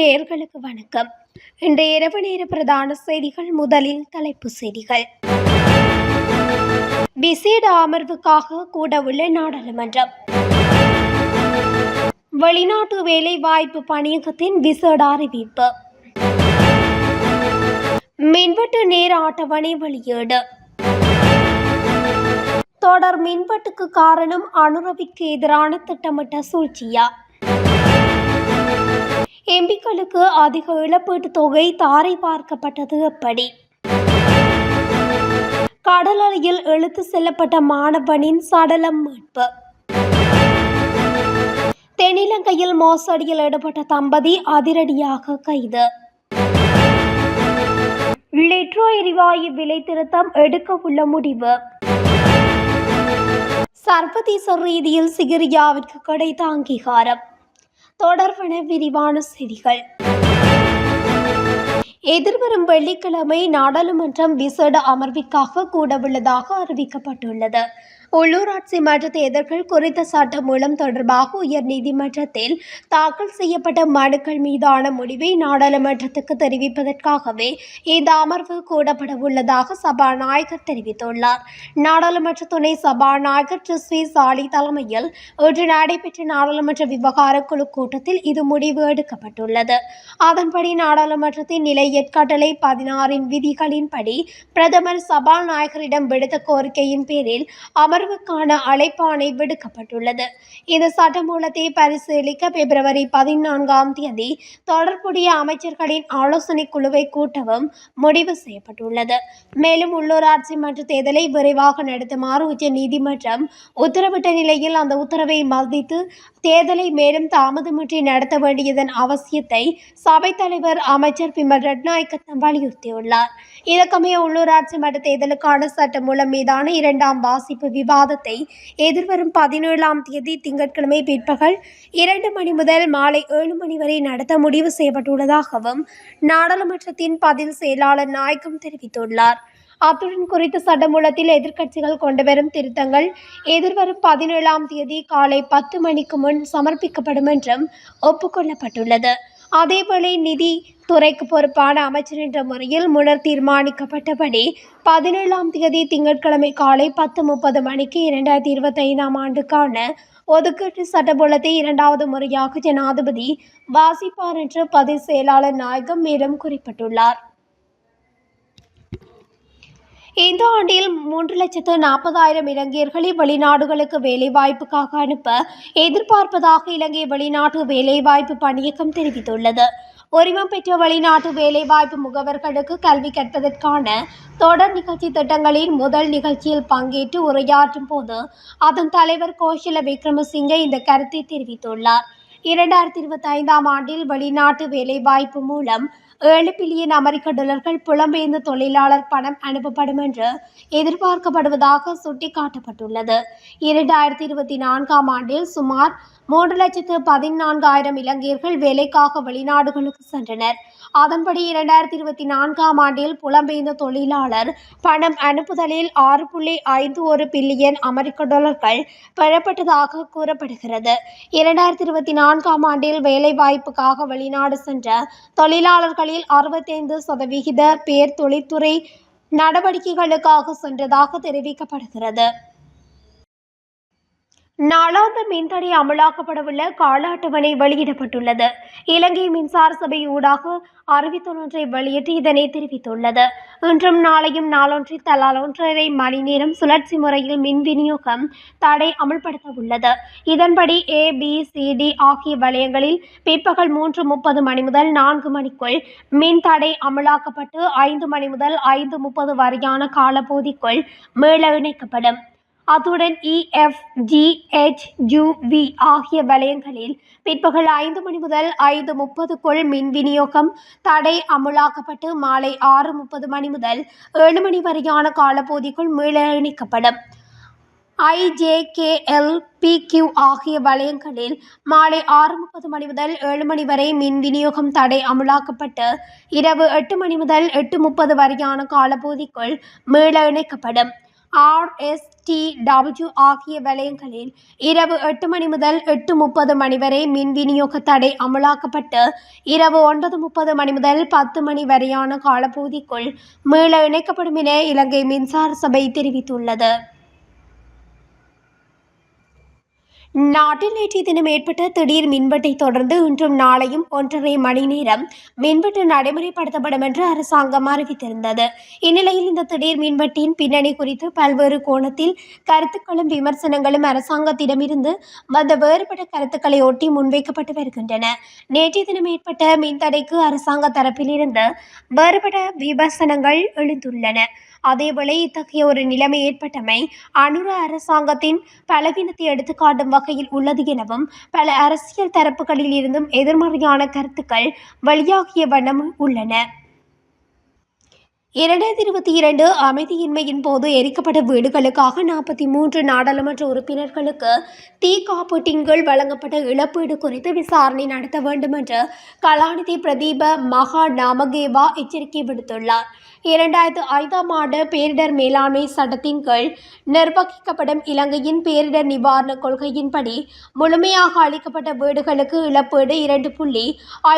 நேர்களுக்கு வணக்கம். இன்று இரவு நேர பிரதான செய்திகள் முதலில் தலைப்பு செய்திகள். விசேட அமர்வுக்காக கூடவுள்ள நாடாளுமன்றம். வெளிநாட்டு வேலைவாய்ப்பு பணியகத்தின் விசேட அறிவிப்பு. மின்வெட்டு நேர அட்டவணை வெளியீடு. தொடர் மின்வெட்டுக்கு காரணம் அனுரவிக்கு எதிரான திட்டமிட்ட சூழ்ச்சியா? எம்பிக்களுக்கு அதிக இழப்பீட்டுத் தொகை தாரை பார்க்கப்பட்டது எப்படி? கடலறையில் எழுத்து இழுத்து செல்லப்பட்ட மாணவனின் சடலம் மீட்பு. தென்னிலங்கையில் மோசடியில் ஈடுபட்ட தம்பதி அதிரடியாக கைது. லிட்ரோ எரிவாயு விலை திருத்தம் எடுக்க உள்ள முடிவு. சர்வதேச ரீதியில் சிகிரியாவிற்கு கிடைத்த அங்கீகாரம் தொடர்பான விரிவான செய்திகள். எதிர்வரும் வெள்ளிக்கிழமை நாடாளுமன்றம் விசேட அமர்விற்காக கூடவுள்ளதாக அறிவிக்கப்பட்டுள்ளது. உள்ளூராட்சி மன்ற தேர்தல்கள் குறித்த சட்டம் மூலம் தொடர்பாக உயர் நீதிமன்றத்தில் தாக்கல் செய்யப்பட்ட மனுக்கள் மீதான முடிவை நாடாளுமன்றத்துக்கு தெரிவிப்பதற்காகவே இந்த அமர்வு கூடப்பட உள்ளதாக சபாநாயகர் தெரிவித்துள்ளார். நாடாளுமன்ற துணை சபாநாயகர் ட்ரிஸ்வி சாலி தலைமையில் இன்று நடைபெற்ற நாடாளுமன்ற விவகார குழு கூட்டத்தில் இது முடிவு எடுக்கப்பட்டுள்ளது. அதன்படி நாடாளுமன்றத்தின் நிலை எட்கட்டளை பதினாறின் விதிகளின்படி பிரதமர் சபாநாயகரிடம் விடுத்த கோரிக்கையின் பேரில் அமர்வுக்கான அழைப்பாணை விடுக்கப்பட்டுள்ளது. இந்த சட்டமூலத்தை பரிசீலிக்க பிப்ரவரி பதினான்காம் தேதி தொடர்புடைய அமைச்சர்களின் ஆலோசனை குழுவை கூட்டவும் முடிவு செய்யப்பட்டுள்ளது. மேலும் உள்ளூராட்சி மன்ற தேர்தலை விரைவாக நடத்துமாறு உச்ச நீதிமன்றம் உத்தரவிட்ட நிலையில் அந்த உத்தரவை மதித்து தேர்தலை மேலும் தாமதமின்றி நடத்த வேண்டியதன் அவசியத்தை சபைத் தலைவர் அமைச்சர் பிமல் ரட்நாயக்க வலியுறுத்தியுள்ளார். இதற்கமைய உள்ளூராட்சி மன்ற தேர்தலுக்கான சட்டமூலம் மீதான இரண்டாம் வாசிப்பு விவாதத்தை எதிர்வரும் பதினேழாம் தேதி திங்கட்கிழமை பிற்பகல் இரண்டு மணி முதல் மாலை ஏழு மணி வரை நடத்த முடிவு செய்யப்பட்டுள்ளதாகவும் நாடாளுமன்றத்தின் பதில் செயலாளர் நாயக்கம் தெரிவித்துள்ளார். அத்துடன் குறித்த சட்டமூலத்தில் எதிர்க்கட்சிகள் கொண்டுவரும் திருத்தங்கள் எதிர்வரும் பதினேழாம் தேதி காலை பத்து மணிக்கு முன் சமர்ப்பிக்கப்படும் என்றும் ஒப்புக்கொள்ளப்பட்டுள்ளது. அதேவேளை நிதி துறைக்கு பொறுப்பான அமைச்சர் என்ற முறையில் முன்னர் தீர்மானிக்கப்பட்டபடி பதினேழாம் தேதி திங்கட்கிழமை காலை பத்து முப்பது மணிக்கு இரண்டாயிரத்தி இருபத்தைந்தாம் ஆண்டுக்கான ஒதுக்கீட்டு சட்டமூலத்தை இரண்டாவது முறையாக ஜனாதிபதி வாசிப்பார் என்று பதிவு செயலாளர் நாயகம் மேலும் குறிப்பிட்டுள்ளார். இந்த ஆண்டில் மூன்று லட்சத்து நாற்பதாயிரம் இலங்கையர்களை வெளிநாடுகளுக்கு வேலைவாய்ப்புக்காக அனுப்ப எதிர்பார்ப்பதாக இலங்கை வெளிநாட்டு வேலைவாய்ப்பு பணியகம் தெரிவித்துள்ளது. உரிமம் பெற்ற வெளிநாட்டு வேலைவாய்ப்பு முகவர்களுக்கு கல்வி கற்பதற்கான தொடர் நிகழ்ச்சி திட்டங்களின் முதல் நிகழ்ச்சியில் பங்கேற்று உரையாற்றும் போது அதன் தலைவர் கோஷல விக்ரமசிங்கே இந்த கருத்தை தெரிவித்துள்ளார். இரண்டாயிரத்தி இருபத்தி ஐந்தாம் ஆண்டில் வெளிநாட்டு வேலைவாய்ப்பு மூலம் ஏழு பில்லியன் அமெரிக்க டாலர்கள் புலம்பெயர்ந்த தொழிலாளர் பணம் அனுப்பப்படும் என்று எதிர்பார்க்கப்படுவதாக சுட்டிக்காட்டப்பட்டுள்ளது. இரண்டாயிரத்தி இருபத்தி நான்காம் ஆண்டில் சுமார் மூன்று லட்சத்து பதினான்காயிரம் இலங்கையர்கள் வேலைக்காக வெளிநாடுகளுக்கு சென்றனர். அதன்படி இரண்டாயிரத்தி இருபத்தி நான்காம் ஆண்டில் புலம்பெயர்ந்த தொழிலாளர் பணம் அனுப்புதலில் ஆறு புள்ளி ஐந்து ஒரு பில்லியன் அமெரிக்க டாலர்கள் பெறப்பட்டதாக கூறப்படுகிறது. இரண்டாயிரத்தி இருபத்தி நான்காம் ஆண்டில் வேலைவாய்ப்புக்காக வெளிநாடு சென்ற தொழிலாளர்களின் தொழிலாளர்களில் அறுபத்தைந்து சதவிகித பேர் தொழில்துறை நடவடிக்கைகளுக்காக சென்றதாக தெரிவிக்கப்படுகிறது. நாளாந்த மின்தடை அமலாக்கப்படவுள்ள கால அட்டவணை வெளியிடப்பட்டுள்ளது. இலங்கை மின்சார சபை ஊடாக அறிவித்தொன்றை வெளியிட்டு இதனை தெரிவித்துள்ளது. இன்றும் நாளையும் நாளொன்றில் தலா ஒன்றரை மணி நேரம் சுழற்சி முறையில் மின் விநியோகம் தடை அமல்படுத்த உள்ளது இதன்படி ஏ பி சி டி ஆகிய வலயங்களில் பிற்பகல் மூன்று முப்பது மணி முதல் நான்கு மணிக்குள் மின் தடை அமலாக்கப்பட்டு ஐந்து மணி முதல் ஐந்து முப்பது வரையான காலப்பகுதிக்குள் மீள இணைக்கப்படும். அத்துடன் இஎஃப் e, ஜிஹெச் வி ஆகிய வலயங்களில் பிற்பகல் ஐந்து மணி முதல் ஐந்து முப்பதுக்குள் மின் விநியோகம் தடை அமுலாக்கப்பட்டு மாலை ஆறு முப்பது மணி முதல் ஏழு மணி வரையான காலப்பகுதிக்குள் மீள இணைக்கப்படும். ஐஜேகேஎல் பிக்யூ ஆகிய வலயங்களில் மாலை ஆறு முப்பது மணி முதல் ஏழு மணி வரை மின் விநியோகம் தடை அமுலாக்கப்பட்டு இரவு எட்டு மணி முதல் எட்டு முப்பது வரையான காலப்பகுதிக்குள் மீள இணைக்கப்படும். ஆர்எஸ்டிடபிள்யூ ஆகிய வலயங்களில் இரவு எட்டு மணி முதல் எட்டு முப்பது மணி வரை மின் விநியோக தடை அமலாக்கப்பட்டு இரவு ஒன்பது முப்பது மணி முதல் பத்து மணி வரையான காலப்பகுதிக்குள் மீள இணைக்கப்படும் என இலங்கை மின்சார சபை தெரிவித்துள்ளது. நாட்டில் நேற்றைய தினம் ஏற்பட்ட திடீர் மின்வெட்டை தொடர்ந்து இன்றும் நாளையும் ஒன்றரை மணி நேரம் மின்வெட்டு நடைமுறைப்படுத்தப்படும் என்று அரசாங்கம் அறிவித்திருந்தது. இந்நிலையில் இந்த திடீர் மின்வெட்டின் பின்னணி குறித்து பல்வேறு கோணத்தில் கருத்துக்களும் விமர்சனங்களும் அரசாங்கத்திடமிருந்து வந்த வேறுபட்ட கருத்துக்களை ஒட்டி முன்வைக்கப்பட்டு வருகின்றன. நேற்றைய தினம் ஏற்பட்ட மின்தடைக்கு அரசாங்க தரப்பிலிருந்து வேறுபட்ட விமர்சனங்கள் எழுந்துள்ளன. அதேவேளை இத்தகைய ஒரு நிலைமை ஏற்பட்டமை அனுர அரசாங்கத்தின் பலவீனத்தை எடுத்துக்காட்டும் வகையில் உள்ளது எனவும் பல அரசியல் தரப்புகளில் இருந்தும் எதிர்மறையான கருத்துக்கள் வெளியாகிய வண்ணம் உள்ளன. இரண்டாயிரத்தி இருபத்தி இரண்டு அமைதியின்மையின் போது எரிக்கப்பட்ட வீடுகளுக்காக நாற்பத்தி மூன்று நாடாளுமன்ற உறுப்பினர்களுக்கு தீ காப்பீட்டின் கீழ் வழங்கப்பட்ட இழப்பீடு குறித்து விசாரணை நடத்த வேண்டும் என்று கலாநிதி பிரதீப மகா நாமகேவா எச்சரிக்கை விடுத்துள்ளார். இரண்டாயிரத்து ஐந்தாம் ஆண்டு பேரிடர் மேலாண்மை சட்டத்தின் கீழ் நிர்வகிக்கப்படும் இலங்கையின் பேரிடர் நிவாரண கொள்கையின்படி முழுமையாக அளிக்கப்பட்ட வீடுகளுக்கு இழப்பீடு இரண்டு புள்ளி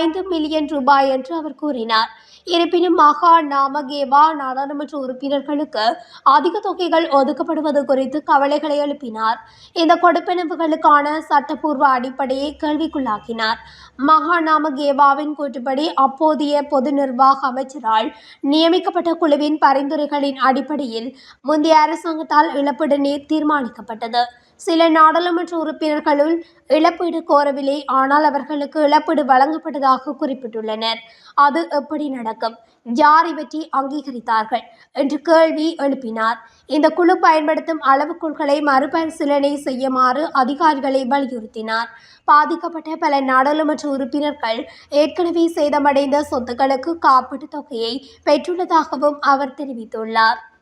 ஐந்து மில்லியன் ரூபாய் என்று அவர் கூறினார். இருப்பினும் மகா நாமகேவா நாடாளுமன்ற உறுப்பினர்களுக்கு அதிக தொகைகள் ஒதுக்கப்படுவது குறித்து கவலைகளை எழுப்பினார். இந்த கொடுப்பனவுகளுக்கான சட்டப்பூர்வ அடிப்படையை கேள்விக்குள்ளாக்கினார். மகா நாமகேவாவின் கூற்றுப்படி அப்போதைய பொது நிர்வாக அமைச்சரால் நியமிக்க நியமிக்கப்பட்ட குழுவின் பரிந்துரைகளின் அடிப்படையில் முந்தைய அரசாங்கத்தால் இழப்பீடு நீர் தீர்மானிக்கப்பட்டது. சில நாடாளுமன்ற உறுப்பினர்களுள் இழப்பீடு கோரவில்லை. ஆனால் அவர்களுக்கு இழப்பீடு வழங்கப்பட்டதாக குறிப்பிட்டுள்ளனர். அது எப்படி நடக்கும்? யார் இவற்றை அங்கீகரித்தார்கள் என்று கேள்வி எழுப்பினார். இந்த குழு பயன்படுத்தும் அளவுகோல்களை மறுபரிசீலனை செய்யுமாறு அதிகாரிகளை வலியுறுத்தினார். பாதிக்கப்பட்ட பல நாடாளுமன்ற உறுப்பினர்கள் ஏற்கனவே சேதமடைந்த சொத்துக்களுக்கு காப்பீட்டுத் தொகையை பெற்றுள்ளதாகவும் அவர் தெரிவித்துள்ளார்.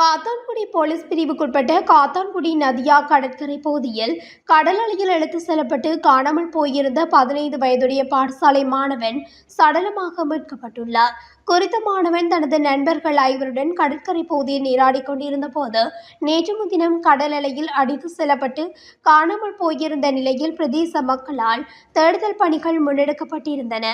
காத்தான்குடி போலீஸ் பிரிவுக்குட்பட்ட காத்தான்குடி நதியா கடற்கரை பகுதியில் கடல் அலையில் இழுத்து செல்லப்பட்டு காணாமல் போயிருந்த பதினைந்து வயதுடைய பாடசாலை மாணவன் சடலமாக மீட்கப்பட்டுள்ளார். குறித்த மாணவன் தனது நண்பர்கள் ஐவருடன் கடற்கரை பகுதியில் நீராடி கொண்டிருந்த போது நேற்று முன்தினம் கடல் அலையில் அடித்து செல்லப்பட்டு காணாமல் போயிருந்த நிலையில் பிரதேச மக்களால் தேடுதல் பணிகள் முன்னெடுக்கப்பட்டிருந்தன.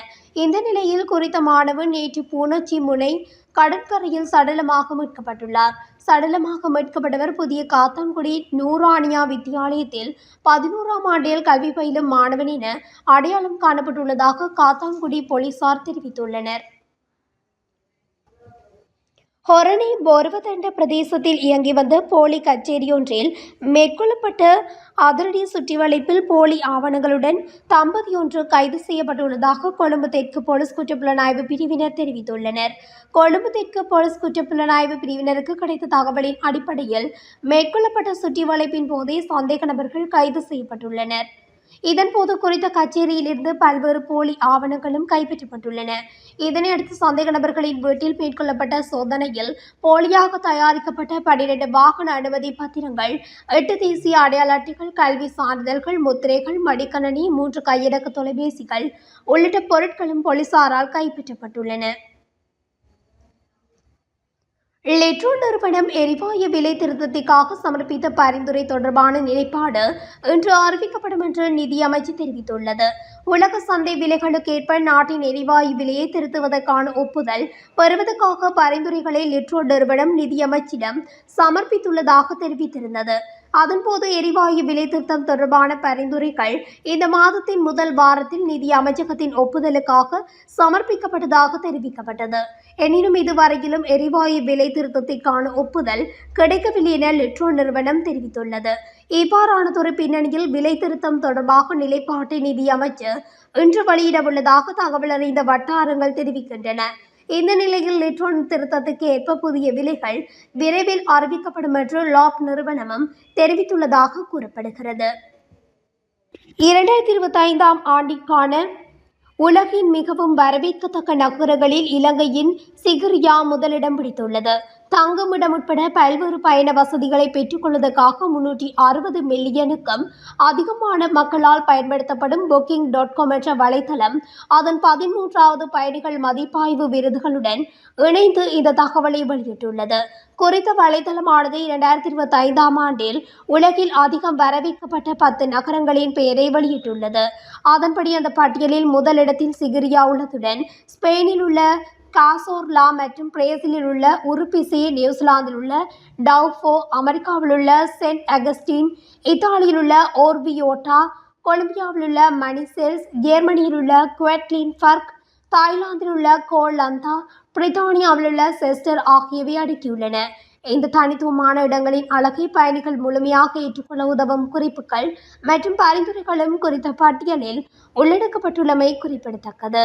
இந்த நிலையில் குறித்த மாணவன் நேற்று பூனச்சி முனை கடற்கரையில் சடலமாக மீட்கப்பட்டுள்ளார். சடலமாக மீட்கப்பட்டவர் புதிய காத்தான்குடி நூரானியா வித்தியாலயத்தில் பதினோராம் ஆண்டில் கல்வி பயிலும் மாணவன் என அடையாளம் காணப்பட்டுள்ளதாக காத்தான்குடி போலீசார் தெரிவித்துள்ளனர். ஹொரணி போர்வதண்ட பிரதேசத்தில் இயங்கி வந்த போலி கச்சேரியொன்றில் மேற்கொள்ளப்பட்ட அதிரடி சுற்றிவளைப்பில் போலி ஆவணங்களுடன் தம்பதியொன்று கைது செய்யப்பட்டுள்ளதாக கொழும்பு தெற்கு போலீஸ் குற்றப்புலனாய்வு பிரிவினர் தெரிவித்துள்ளனர். கொழும்பு தெற்கு போலீஸ் குற்றப்புலனாய்வு பிரிவினருக்கு கிடைத்த தகவலின் அடிப்படையில் மேற்கொள்ளப்பட்ட சுற்றிவளைப்பின் போதே சந்தேக நபர்கள் கைது செய்யப்பட்டுள்ளனர். இதன்போது குறித்த கச்சேரியிலிருந்து பல்வேறு போலி ஆவணங்களும் கைப்பற்றப்பட்டுள்ளன. இதனையடுத்து சந்தேக நபர்களின் வீட்டில் மேற்கொள்ளப்பட்ட சோதனையில் போலியாக தயாரிக்கப்பட்ட பனிரெண்டு வாகன அனுமதி பத்திரங்கள் எட்டு தேசிய அடையாள அட்டைகள் கல்வி சான்றிதழ்கள் முத்திரைகள் மடிக்கணனி மூன்று கையடக்க தொலைபேசிகள் உள்ளிட்ட பொருட்களும் போலீசாரால் கைப்பற்றப்பட்டுள்ளன. லெட்ரோ நிறுவனம் எரிவாயு விலை திருத்தத்திற்காக சமர்ப்பித்த பரிந்துரை தொடர்பான நிலைப்பாடு இன்று அறிவிக்கப்படும் என்று நிதியமைச்சு தெரிவித்துள்ளது. உலக சந்தை விலைகளுக்கேற்ப நாட்டின் எரிவாயு விலையை திருத்துவதற்கான ஒப்புதல் பெறுவதற்காக பரிந்துரைகளை லெட்ரோ நிறுவனம் நிதியமைச்சிடம் சமர்ப்பித்துள்ளதாக தெரிவித்திருந்தது. அதன்போது எரிவாயு விலை திருத்தம் தொடர்பான பரிந்துரைகள் இந்த மாதத்தின் முதல் வாரத்தில் நிதி அமைச்சகத்தின் ஒப்புதலுக்காக சமர்ப்பிக்கப்பட்டதாக தெரிவிக்கப்பட்டது. எனினும் இதுவரையிலும் எரிவாயு விலை திருத்தத்திற்கான ஒப்புதல் கிடைக்கவில்லை என லிட்ரோ நிறுவனம் தெரிவித்துள்ளது. இவ்வாறானதொரு பின்னணியில் விலை திருத்தம் தொடர்பாக நிலைப்பாட்டை நிதியமைச்சர் இன்று வெளியிடவுள்ளதாக தகவல் அறிந்த வட்டாரங்கள் தெரிவிக்கின்றன. இந்த நிலையில் லிட்ரோன் திருத்தத்துக்கு ஏற்ப புதிய விலைகள் விரைவில் அறிவிக்கப்படும் என்று லாப் நிறுவனமும் தெரிவித்துள்ளதாக கூறப்படுகிறது. இரண்டாயிரத்தி இருபத்தி ஐந்தாம் ஆண்டிற்கான உலகின் மிகவும் வரவேற்கத்தக்க நகரங்களில் இலங்கையின் சிகிரியா முதலிடம் பிடித்துள்ளது. தங்குமிடம் உட்பட பல்வேறு பயண வசதிகளை பெற்றுக்கொள்வதற்காக முன்னூற்றி அறுபது மில்லியனுக்கும் அதிகமான மக்களால் பயன்படுத்தப்படும் புக்கிங் டாட் காம் என்ற வலைத்தளம் அதன் பதிமூன்றாவது பயணிகள் மதிப்பாய்வு விருதுகளுடன் இணைந்து இந்த தகவலை வெளியிட்டுள்ளது. குறித்த வலைதளமானது இரண்டாயிரத்தி இருபத்தி ஐந்தாம் ஆண்டில் உலகில் அதிகம் வரவேற்கப்பட்ட பத்து நகரங்களின் பெயரை வெளியிட்டுள்ளது. அதன்படி அந்த பட்டியலில் முதலிடத்தில் சிகிரியா உள்ளதுடன் ஸ்பெயினில் உள்ள காசோர்லா மற்றும் பிரேசிலில் உள்ள உருபிசி நியூசிலாந்தில் உள்ள டவுஃபோ அமெரிக்காவில் உள்ள சென்ட் அகஸ்டின் இத்தாலியில் உள்ள ஓர்பியோட்டா கொலம்பியாவில் உள்ள மணிசெல்ஸ் ஜெர்மனியில் உள்ள குவெட்லின் ஃபர்க் தாய்லாந்தில் உள்ள கோலந்தா பிரித்தானியாவில் உள்ள செஸ்டர் ஆகியவை அடக்கியுள்ளன. இந்த தனித்துவமான இடங்களின் அழகை பயணிகள் முழுமையாக ஏற்றுக்கொள்ள உதவும் குறிப்புகள் மற்றும் பரிந்துரைகளும் குறித்த பட்டியலில் உள்ளடக்கப்பட்டுள்ளமை குறிப்பிடத்தக்கது.